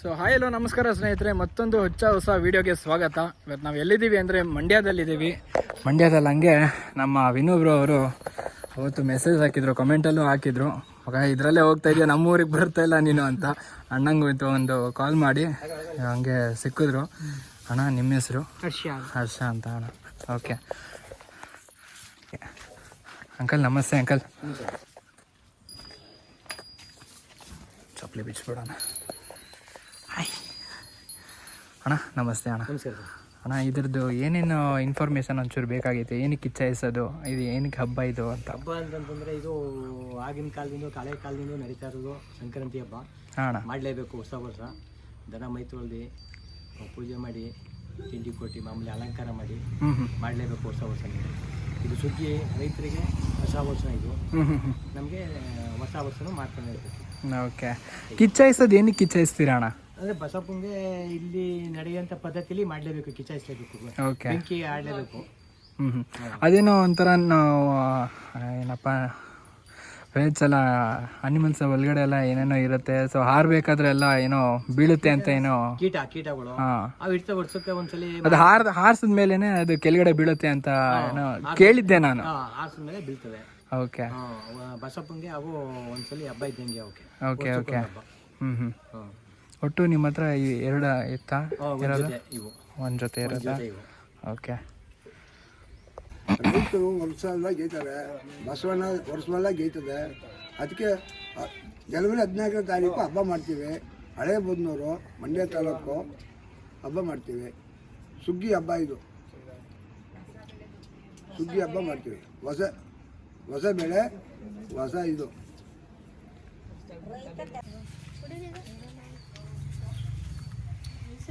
So hi hello ನಮಸ್ಕಾರ ಸ್ನೇಹಿತರೆ. ಮತ್ತೊಂದು ಹೊಚ್ಚ ಹೊಸ ವೀಡಿಯೋಗೆ ಸ್ವಾಗತ. ಇವತ್ತು ನಾವು ಎಲ್ಲಿದ್ದೀವಿ ಅಂದರೆ ಮಂಡ್ಯದಲ್ಲಿದ್ದೀವಿ. ಮಂಡ್ಯದಲ್ಲಿ ಹಂಗೆ ನಮ್ಮ ವಿನು ಬ್ರೋ ಅವರು ಅವತ್ತು ಮೆಸೇಜ್ ಹಾಕಿದ್ರು ಕಮೆಂಟಲ್ಲೂ ಹಾಕಿದ್ರು. ಮಗ ಇದರಲ್ಲೇ ಹೋಗ್ತಾ ಇದೆಯಾ? ನಮ್ಮೂರಿಗೆ ಬರ್ತಾ ಇಲ್ಲ ನೀನು ಅಂತ. ಅಣ್ಣಂಗೆ ಒಂದು ಕಾಲ್ ಮಾಡಿ. ಹಂಗೆ ಸಿಕ್ಕಿದ್ರು. ಅಣ್ಣ ನಿಮ್ಮ ಹೆಸರು? ಹರ್ಷ. ಹರ್ಷ ಅಂತ ಅಣ್ಣ. ಓಕೆ ಅಂಕಲ್ ನಮಸ್ತೆ ಅಂಕಲ್ ಚಪ್ಪಲಿ ಬಿಚ್ಬಿಡೋಣ ಅಣ್ಣ ನಮಸ್ತೆ ಅಣ್ಣ. ನಮಸ್ಕಾರ ಅಣ್ಣ ಇದ್ರದ್ದು ಏನೇನು ಇನ್ಫಾರ್ಮೇಷನ್ ಒಂಚೂರು ಬೇಕಾಗೈತೆ? ಏನಕ್ಕೆ ಇಚ್ಛಾಯಿಸೋದು ಇದು ಏನಕ್ಕೆ ಹಬ್ಬ ಇದು ಅಂತ? ಹಬ್ಬ ಅಂತಂದ್ರೆ ಇದು ಆಗಿನ ಕಾಲದಿಂದ ಹಳೆ ಕಾಲದಿಂದ ನಡೀತಾ ಇರೋದು ಸಂಕ್ರಾಂತಿ ಹಬ್ಬ. ಹಾಂ ಅಣ್ಣ. ಮಾಡಲೇಬೇಕು ಹೊಸ ವರ್ಷ. ದನ ಮೈ ತೊಳ್ದು ಪೂಜೆ ಮಾಡಿ ತಿಂಡಿ ಕೊಟ್ಟು ಮಾಮೂಲಿ ಅಲಂಕಾರ ಮಾಡಿ ಮಾಡಲೇಬೇಕು ಹೊಸ ವರ್ಷ ಇದು ಸುಗ್ಗಿ ರೈತರಿಗೆ ಹೊಸ ವರ್ಷ ಇದು. ನಮಗೆ ಹೊಸ ವರ್ಷನೂ ಮಾಡ್ತಾನೆ ಇರ್ಬೇಕು. ಓಕೆ. ಕಿಚ್ಚಾಯಿಸೋದು ಏನಕ್ಕೆ ಕಿಚ್ಚಾಯಿಸ್ತೀರಾ ಅಣ್ಣ? ಅಂದರೆ ಬಸಪ್ಪಂಗೆ ಇಲ್ಲಿ ನಡೆಯುವಂತ ಪದ್ಧತಿಲಿ ಮಾಡಲೇಬೇಕು ಕಿಚಾಯಿಸಲೇಬೇಕು ಓಕೆ ಬೆಂಕಿ ಆಡಲೇಬೇಕು. ಹ್ಞೂ ಹ್ಞೂ ಅದೇನೋ ಒಂಥರ ನಾವು ಏನಪ್ಪ ವೆಜ್ ಎಲ್ಲ ಅನಿಮಲ್ಸ್ ಒಳಗಡೆ ಎಲ್ಲ ಏನೇನೋ ಇರುತ್ತೆ ಸೊ ಹಾರಬೇಕಾದ್ರೆ ಎಲ್ಲ ಏನೋ ಬೀಳುತ್ತೆ ಅಂತ ಏನೋ. ಕೀಟ ಕೀಟಗಳು. ಅವು ಇಡ್ತಾ ವರ್ಷಕ್ಕೆ ಒಂದ್ಸಲಿ ಅದು ಹಾರ್ದ ಹಾರಿಸಿದ ಮೇಲೇನೆ ಅದು ಕೆಳಗಡೆ ಬೀಳುತ್ತೆ ಅಂತ ಏನೋ ಕೇಳಿದ್ದೆ ನಾನು. ಆರ್ಸಿದ ಮೇಲೆ ಬೀಳ್ತವೆ. ಓಕೆ ಬಸಪ್ಪಂಗೆ ಅವು ಒಂದ್ಸಲಿ ಹಬ್ಬ ಇದ್ದಂಗೆ ಓಕೆ ಓಕೆ ಓಕೆ ಹ್ಞೂ ಹ್ಞೂ ಹ್ಮ್. ಒಟ್ಟು ನಿಮ್ಮ ಹತ್ರ ಈ ಎರಡು ಇತ್ತಾ? ಇರೋದು ಒಂದ್ ಜೊತೆ ಇವು. ಒಂದು ಜೊತೆ ಇರೋದಾ? ಓಕೆ. ರೈತರು ಗೇಯ್ತಾರೆ ಬಸವಣ್ಣ ವರ್ಷವಲ್ಲ ಗೇಯ್ತದೆ ಅದಕ್ಕೆ ಜನವರಿ ಹದಿನಾಲ್ಕನೇ ತಾರೀಕು ಹಬ್ಬ ಮಾಡ್ತೀವಿ. ಹಳೆ ಬದನೂರು ಮಂಡ್ಯ ತಾಲೂಕು ಹಬ್ಬ ಮಾಡ್ತೀವಿ. ಸುಗ್ಗಿ ಹಬ್ಬ ಇದು. ಸುಗ್ಗಿ ಹಬ್ಬ ಮಾಡ್ತೀವಿ. ಹೊಸ ಹೊಸ ಬೆಳೆ ಹೊಸ ಇದು.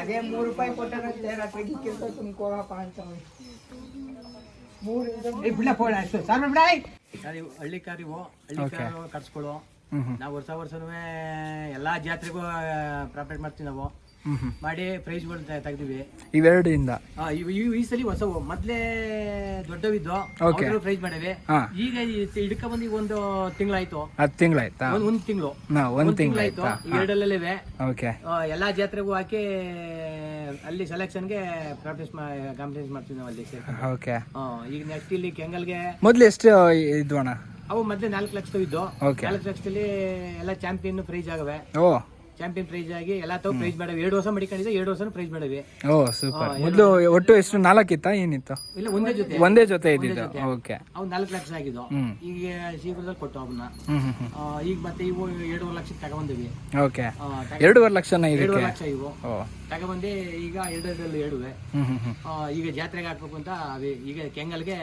ಅದೇ ಮೂರು ರೂಪಾಯಿ ಕೊಟ್ಟಾಗತ್ತೆ ರಾತ್ರಿ ಕೆಲಸ ಅಂತ ಮೂರು ಬಿಡ ಫೋನ್ ಅಷ್ಟು. ಸರ್ ಬಿಡ ಹಳ್ಳಿ ಕಾರಿವು ಹಳ್ಳಿ ಕಾರು ಕಟ್ಸ್ಕೊಳ್ಳೋ ಹ್ಞೂ ಹ್ಞೂ ನಾವು ವರ್ಷ ವರ್ಷನೂ ಎಲ್ಲಾ ಜಾತ್ರೆಗೂ ಪ್ರಾಪರೇಟ್ ಮಾಡ್ತೀವಿ ನಾವು. ಮಾಡಿ ಪ್ರೈಸ್ಗಳು ತೆಗ್ದಿವಿ. ಇವೆರಡಿಂದ? ಆ, ಇವ್- ಇವ್- ಈ ಸಲ ಹೊಸವು ಮೊದ್ಲೇ ದೊಡ್ಡವಿದ್ದು Okay. ಪ್ರೈಸ್ ಮಾಡಿವೆ ಹಾ. ಈಗ ಹಿಡ್ಕ ಬಂದು ಒಂದು ತಿಂಗಳಾಯ್ತು. ಹತ್ತು ತಿಂಗಳಾಯ್ತಾ? ಒಂದ್ ಒಂದ್ ತಿಂಗಳು. ನಾ ಒಂದು ತಿಂಗಳಾಯ್ತು? ಎರಡಲ್ಲೇ ಓಕೆ ಎಲ್ಲಾ ಜಾತ್ರೆಗೂ ಹಾಕಿ ಅಲ್ಲಿ ಸೆಲೆಕ್ಷನ್ಗೆ ಪ್ರಾಕ್ಟೀಸ್ ಕಾಂಪಿಟೇಷನ್ ಮಾಡ್ತೀವಿ ನಾವು ಅಲ್ಲಿ ಸೇರ್ಕೊಂಡು. ಓಕೆ ಆ, ಈಗ ನೆಕ್ಸ್ಟ್ ಇಲ್ಲಿ ಕೆಂಗಲ್ಗೆ ಮೊದ್ಲು ಎಷ್ಟು ಇದ್ವು ಅಣ್ಣ ಅವು ಮೊದ್ಲೇ ನಾಲ್ಕು ಲಕ್ಷ ಇದ್ದು. Okay. ನಾಲ್ಕು ಲಕ್ಷದಲ್ಲಿ ಎಲ್ಲ ಚಾಂಪಿಯನ್ ಪ್ರೈಸ್ ಆಗವೆ. ಓ. ಚಾಂಪಿಯನ್ ಪ್ರೈಸ್ ಆಗಿ ಎಲ್ಲ ತಾವು ಪ್ರೈಸ್ ಮಾಡವೆ. ಎರಡು ವರ್ಷ ಮಡಿಕೊಂಡಿದ್ದೆ ಎರಡು ವರ್ಷ ಪ್ರೈಸ್ ಮಾಡವೆ. ಓ ಸೂಪರ್ ಮೊದಲು ಒಟ್ಟು ಎಷ್ಟು? ನಾಲ್ಕಿತ್ತ? ಏನಿತ್ತು? ಇಲ್ಲ ಒಂದೇ ಜೊತೆ. ಒಂದೇ ಜೊತೆ ಇದ್ದಿದ್ದು. ಓಕೆ. ಅವ್ನು ನಾಲ್ಕು ಲಕ್ಷ ಆಗಿದ್ದು. ಈಗ ಶೀಘ್ರದಲ್ಲಿ ಕೊಟ್ಟು ಅವನ್ನ ಈಗ ಮತ್ತೆ ಇವು ಎರಡೂವರೆ ಲಕ್ಷ ತಗೊಂಡಿವಿ. ಓಕೆ. ತಗ- ಎರಡೂವರೆ ಲಕ್ಷನ ಎರಡೂವರೆ ಲಕ್ಷ ಇವು. ಓ. ತಗೊಂಬಂದು ಈಗ ಎರಡರಲ್ಲಿ ಎರಡುವೆ ಈಗ ಜಾತ್ರೆಗೆ ಹಾಕ್ಬೇಕು ಅಂತ ಈಗ ಕೆಂಗಲ್ಗೆ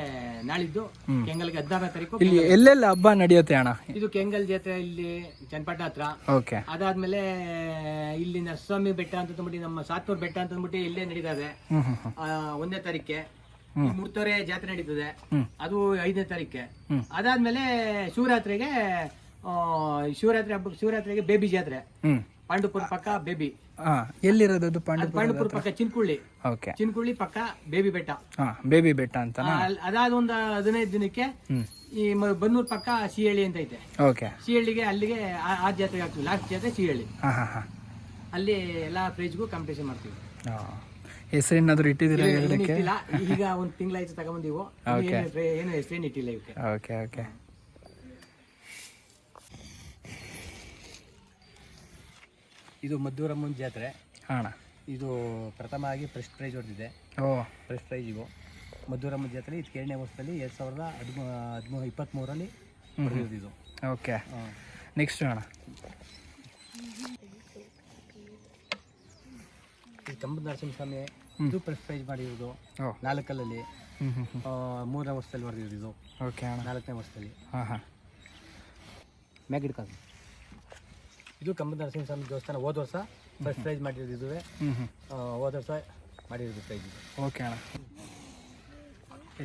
ನಾಳಿದ್ದು. ಕೆಂಗಲ್ಗೆ ಹದಿನಾರನೇ ತಾರೀಕು ಇಲ್ಲಿ ಎಲ್ಲೆಲ್ಲ ಹಬ್ಬ ನಡೆಯುತ್ತೆ ಅಣ್ಣ? ಇದು ಕೆಂಗಲ್ ಜಾತ್ರೆ ಇಲ್ಲಿ ಚನ್ನಪಟ್ಟಣ ಹತ್ರ. ಓಕೆ. ಅದಾದ್ಮೇಲೆ ಇಲ್ಲಿ ನರಸ್ವಾಮಿ ಬೆಟ್ಟ ಅಂತ ಅಂದ್ಬಿಟ್ಟು ನಮ್ಮ ಸಾತ್ನೂರ್ ಬೆಟ್ಟ ಅಂತ ಅಂದ್ಬಿಟ್ಟು ಇಲ್ಲೇ ನಡೀತದೆ. ಒಂದನೇ ತಾರೀಕೆ. ಮುಡ್ತೋರೆ ಜಾತ್ರೆ ನಡೀತದೆ. ಅದು ಐದನೇ ತಾರೀಕೆ. ಅದಾದ್ಮೇಲೆ ಶಿವರಾತ್ರಿಗೆ ಆ, ಶಿವರಾತ್ರಿ ಹಬ್ಬ ಶಿವರಾತ್ರಿಗೆ ಬೇಬಿ ಜಾತ್ರೆ. ಹ್ಮ್. ಪಾಂಡುಪುರ ಪಕ್ಕ ಬೇಬಿ. ಎಲ್ಲಿರೋದು ಅದು ಪಾಂಡುಪುರ ಪಕ್ಕ ಚಿನ್ಕುಳ್ಳಿ. ಓಕೆ. ಚಿನ್ಕುಳ್ಳಿ ಪಕ್ಕ ಬೇಬಿ ಬೆಟ್ಟ. ಬೇಬಿ ಬೆಟ್ಟ ಅಂತ ಅದಾದ ಒಂದು ಹದಿನೈದು ದಿನಕ್ಕೆ ಈ ಮ- ಬನ್ನೂರ್ ಪಕ್ಕ ಸಿಹಳ್ಳಿ ಅಂತ ಐತೆ. ಓಕೆ. ಸಿಹಳ್ಳಿಗೆ ಅಲ್ಲಿಗೆ ಆ- ಆ ಜಾತ್ರೆಗೆ ಹಾಕ್ತೀವಿ. ಲಾಸ್ಟ್ ಜಾತ್ರೆ ಸಿಹಳ್ಳಿ ಹಾ ಹಾ ಹಾ. ಅಲ್ಲಿ ಎಲ್ಲಾ ಪ್ರೈಜ್ಗೂ ಕಾಂಪಿಟೇಷನ್ ಮಾಡ್ತೀವಿ. ಹೆಸರೇನಾದ್ರು ಇಟ್ಟಿದ್ದೀರಾ ಏನು ಇಟ್ಟಿಲ್ಲ ಈಗ ಒಂದ್ ತಿಂಗಳಾಯ್ತು ತಗೊಂಬಂದಿವು. ಇನ್ನು ಏನು ಫ್ರೈ- ಏನು ಹೆಸರೇನು ಇಟ್ಟಿಲ್ಲ ಇವಕ್ಕೆ. ಓಕೆ ಓಕೆ ಇದು ಮದ್ದೂರಮ್ಮನ ಜಾತ್ರೆ. ಹಾ ಇದು ಪ್ರಥಮ ಆಗಿ ಫಸ್ಟ್ ಪ್ರೈಸ್ ಹೊಡೆದಿದೆ. ಓ. ಫಸ್ಟ್ ಪ್ರೈಸ್ ಮದ್ದೂರಮ್ಮನ ಜಾತ್ರೆ ಇದು ಎರಡನೇ ವರ್ಷದಲ್ಲಿ ಎರಡು ಸಾವಿರದ ಹದಿಮೂ ಹದಿಮೂರು ಇಪ್ಪತ್ತ್ಮೂರಲ್ಲಿ ಇದು. ಓಕೆ. ನೆಕ್ಸ್ಟ್ ಅಣ್ಣ ಈ ಕಂಬದ ನರಸಿಂಹಸ್ವಾಮಿ ಇದು ಪ್ರೆಸ್ ಪ್ರೈಸ್ ಮಾಡಿರೋದು ಹ್ಞೂ ಮೂರನೇ ವರ್ಷದಲ್ಲಿ ಬರೆದಿರೋದು ಇದು. ಓಕೆ ಅಣ್ಣ. ನಾಲ್ಕನೇ ವರ್ಷದಲ್ಲಿ. ಹಾಂ ಹಾಂ. ಮ್ಯಾಗ್ ಹಿಡ್ಕೊಂಡು ಇದು ಕಂಬದ ನರಸಿಂಹಸ್ವಾಮಿ ದೇವಸ್ಥಾನ ಹೋದ ವರ್ಷ ಫಸ್ಟ್ ಪ್ರೈಸ್ ಮಾಡಿರೋದು ಇದುವೆ. ಹೋದ ವರ್ಷ ಮಾಡಿರೋದು ಪ್ರೈಸ್ ಓಕೆ ಅಣ್ಣ.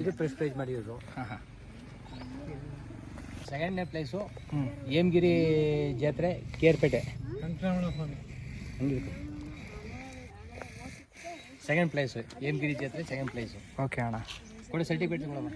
ಇದು ಪ್ರೆಸ್ ಪ್ರೈಸ್ ಮಾಡಿರೋದು. ಹಾಂ ಹಾಂ. ಸೆಕೆಂಡ್ನೇ ಪ್ಲೇಸು ಹ್ಞೂ ಹೇಮಗಿರಿ ಜಾತ್ರೆ ಕೇರ್ಪೇಟೆ. ಸೆಕೆಂಡ್ ಪ್ಲೇಸು ಹೇಮಗಿರಿ ಜಾತ್ರೆ ಸೆಕೆಂಡ್ ಪ್ಲೇಸು ಓಕೆ ಅಣ್ಣ. ಕೂಡ ಸರ್ಟಿಫಿಕೇಟ್ ತಗೊಳಮ್ಮ.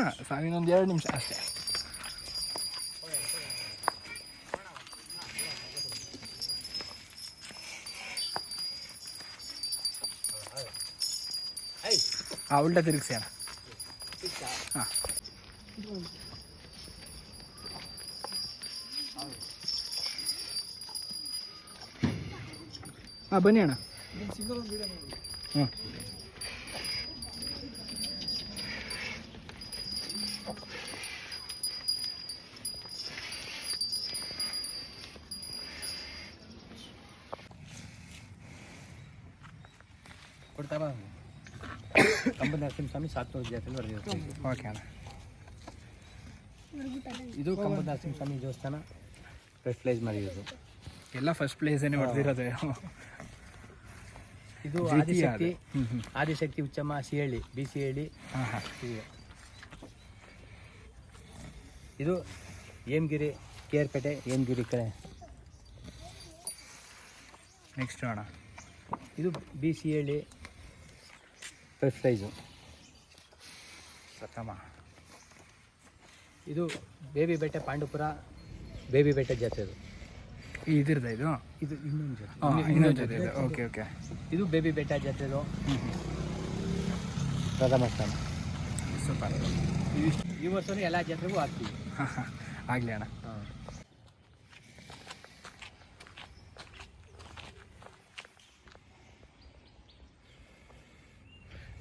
ಹಾಂ ಸ್ವಾಮಿ ಇನ್ನೊಂದು ಎರಡು ನಿಮಿಷ ಅಷ್ಟೇ ಹಾಂ ಉಲ್ಟಾ ತಿರುಗಿಸಿ ಅಣ್ಣ ಹಾಂ ಹಾಂ ಬನ್ನಿ ಅಣ್ಣ ಹ್ಞೂ ಕೊಡ್ತಾ ಬಾ ಕಂಬದ ನರಸಿಂಹಸ್ವಾಮಿ ಸಾತ್ನೂರು ಜಾತ್ರೆ ಬರೆದಿರುತ್ತೆ ಓಕೆ ಅಣ್ಣ. ಇದು ಕಂಬದ ನರಸಿಂಹಸ್ವಾಮಿ ದೇವಸ್ಥಾನ. ಫಸ್ಟ್ ಪ್ಲೇಸ್ ಮಾಡಿರೋದು. ಎಲ್ಲ ಫಸ್ಟ್ ಪ್ಲೇಸೇನೆ ಹೊಡೆದಿರೋದು ಇದು ಆದಿಶಕ್ತಿ. ಆದಿಶಕ್ತಿ ಉಚ್ಚಮ್ಮ ಹೇಳಿ ಬಿ ಸಿ ಹಳ್ಳಿ. ಇದು ಹೇಮಗಿರಿ ಕೇರ್ಪೇಟೆ ಹೇಮಗಿರಿ ಕಡೆ. ನೆಕ್ಸ್ಟ್ ಅಣ್ಣ. ಇದು ಬಿ ಸಿ ಹಳ್ಳಿ. ಪ್ರೈಸು ಪ್ರಥಮ. ಇದು ಬೇಬಿ ಬೆಟ್ಟ ಪಾಂಡುಪುರ ಬೇಬಿ ಬೆಟ್ಟ ಜಾತ್ರೆ ಅದು ಇದಿರ್ದ ಇದು? ಇದು ಇನ್ನೊಂದು ಜಾತ್ರೆ. ಇನ್ನೊಂದು ಇನ್ನೊಂದು ಇದೆ ಜಾತ್ರೆ. Okay okay. ಇದು ಬೇಬಿ ಬೆಟ್ಟ ಜಾತ್ರೆದು ಹ್ಞೂ ಪ್ರಥಮ ಸ್ಥಾನ. ಸೂಪರ್. ಈ ವರ್ಷನೂ ಎಲ್ಲ ಜಾತ್ರೆಗೂ ಆಗ್ತೀವಿ. ಹಾಂ ಹಾಂ ಆಗಲಿ ಅಣ್ಣ. ಹಾಂ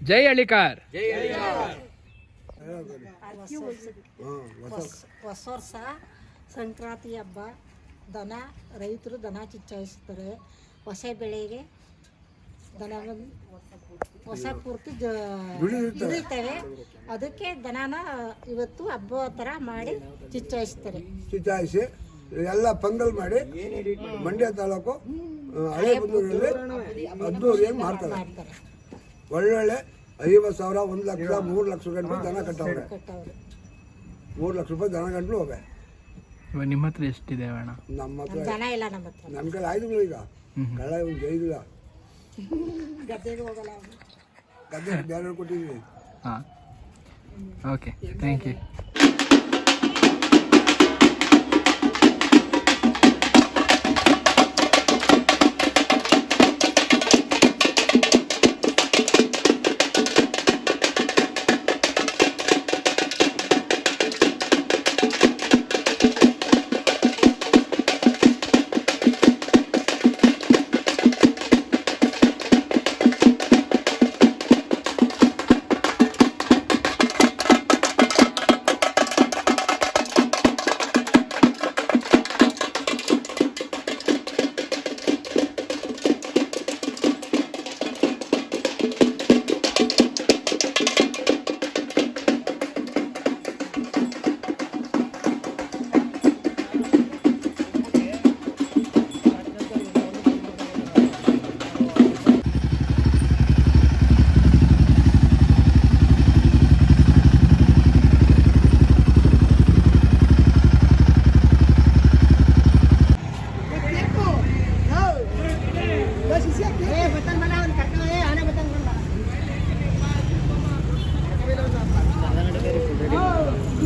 ಜೈ ಅಳಿಕಾರ್ ಹೊಸ ವರ್ಷ ಸಂಕ್ರಾಂತಿ ಹಬ್ಬ ದನ ರೈತರು ದನ ಚಿಚ್ಚಾಯಿಸ್ತಾರೆ. ಹೊಸ ಬೆಳೆಗೆ ದನ ಹೊಸ ಪೂರ್ತಿ ಇಳಿತವೆ ದುಡಿತವೆ ಅದಕ್ಕೆ ದನನ ಇವತ್ತು ಹಬ್ಬ ಥರ ಮಾಡಿ ಚಿಚ್ಚಾಯಿಸ್ತಾರೆ. ಚಿಚ್ಚಾಯಿಸಿ ಎಲ್ಲ ಪಂಗಲ್ ಮಾಡಿ ಮಂಡ್ಯ ತಾಲೂಕು ಹಳೆ ಬಂದೂರಲ್ಲಿ ಹದಿನೂರು ಮಾಡ್ತಾರೆ ಒಳ್ಳೊಳ್ಳೆ ಐವತ್ತು ಸಾವಿರ ಒಂದು ಲಕ್ಷ ಮೂರು ಲಕ್ಷ ಗಂಟೆ ದನ ಕಟ್ಟವ್ರೆ. ಮೂರು ಲಕ್ಷ ರೂಪಾಯಿ ದನ ಗಂಟಲು ಹೋಗ ಇವಾಗ ನಿಮ್ಮ ಹತ್ರ ಎಷ್ಟಿದೆ ಅಣ್ಣ ನಮ್ಮ ಹತ್ರ ದನ ಇಲ್ಲ ನಮ್ಮ ಹತ್ರ. ನಮ್ಮ ಕಡೆ ಆಯ್ದುಗಳು ಈಗ. ಕಳ್ಳ ಒಂದು ಜೈದಿಲ್ಲ ಗದ್ದೆಗೆ ಹೋಗಲ್ಲ. ಗದ್ದೆ ಬೇರೆ ಕೊಟ್ಟಿದ್ದೀವಿ. ಹಾಂ. ಓಕೆ ಥ್ಯಾಂಕ್ ಯು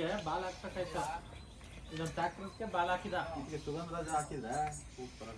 ಇದಕ್ಕೆ ಬಾಲ್ ಹಾಕ್ಬೇಕಾಯ್ತಾ? ಇದೊಂದು ಟ್ಯಾಕ್ಟರ್ಗೆ ಬಾಲ್ ಹಾಕಿದ. ಇದಕ್ಕೆ ಸುಗಂಧರಾಜ ಹಾಕಿದ್ರೆ ಸೂಪರ್